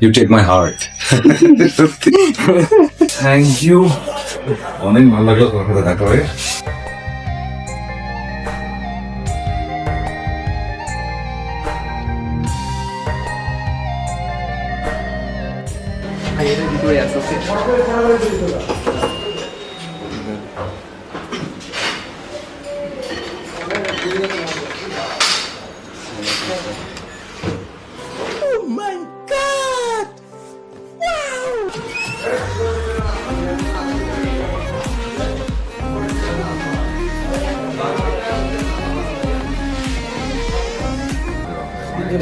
You take my heart thank you অনেক ভালো লাগল তোমার সাথে দেখা হয়ে। এটা ভিতরে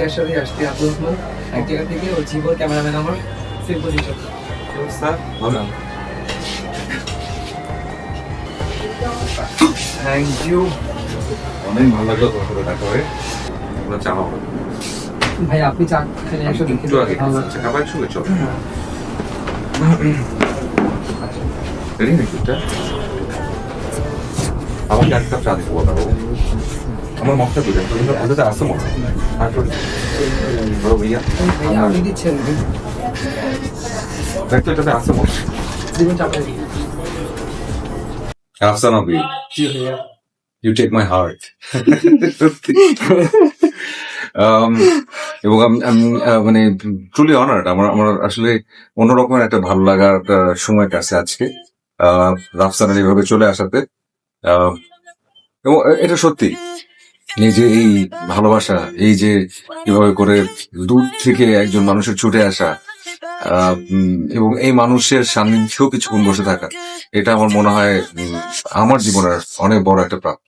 একসাথে আসছি আব্দুল রহমান এক জায়গা থেকে ও জীবন ক্যামেরাম্যান আমার সেম পজিশন থ্যাংক ইউ অনেক ভালো লাগল তোমার সাথে দেখা হয়ে। আমরা চা খাব। ভাই আপনি চা খেলে একসাথে একটু আগে ভালো লাগছে। খাবার একসঙ্গে চল রেডি নাকি আমাকে এক কাপ চা দিতে বলো আমার মশলা দিলে তুমি বলতে আসতে মনে আর তো বড় ভাইয়া। ভাই আপনি দিচ্ছেন। দেখতো এটাতে আসতে মনে জীবন চাপে আফসানা বি জি ভাইয়া। ইউ টেক হার্ট Um, এবং আমি আমি, মানে ট্রুলি অনার্ড আমার আমার আসলে অন্যরকমের একটা ভালো লাগার সময় কাছে আজকে। আহ, রাফসানের এইভাবে চলে আসাতে। আহ, এবং এটা সত্যি। এই যে এই ভালোবাসা, এই যে এভাবে করে দূর থেকে একজন মানুষের ছুটে আসা এবং এই মানুষের সান্নিধ্যেও কিছুক্ষণ বসে থাকা, এটা আমার মনে হয় আমার জীবনের অনেক বড় একটা প্রাপ্ত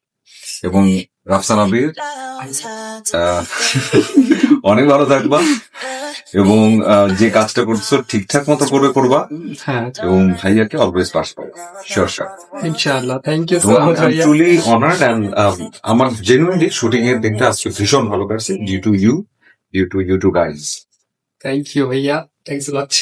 এবং রাফসান আবির অনেক ভালো থাকবা। এবং যে কাজটা করছ ঠিকঠাক মতো করে করবা। হ্যাঁ। এবং ভাইয়াকে অলওয়েজ পাস পাবো শিওর শিওর ইনশাআল্লাহ। থ্যাংক ইউ সো মাচ ভাইয়া। ট্রুলি অনার্ড um, আমার জেনুইনলি শুটিং এর দিনটা আজকে ভীষণ ভালো কাটছে due to you due to you to guys thank you ভাইয়া। Thanks lot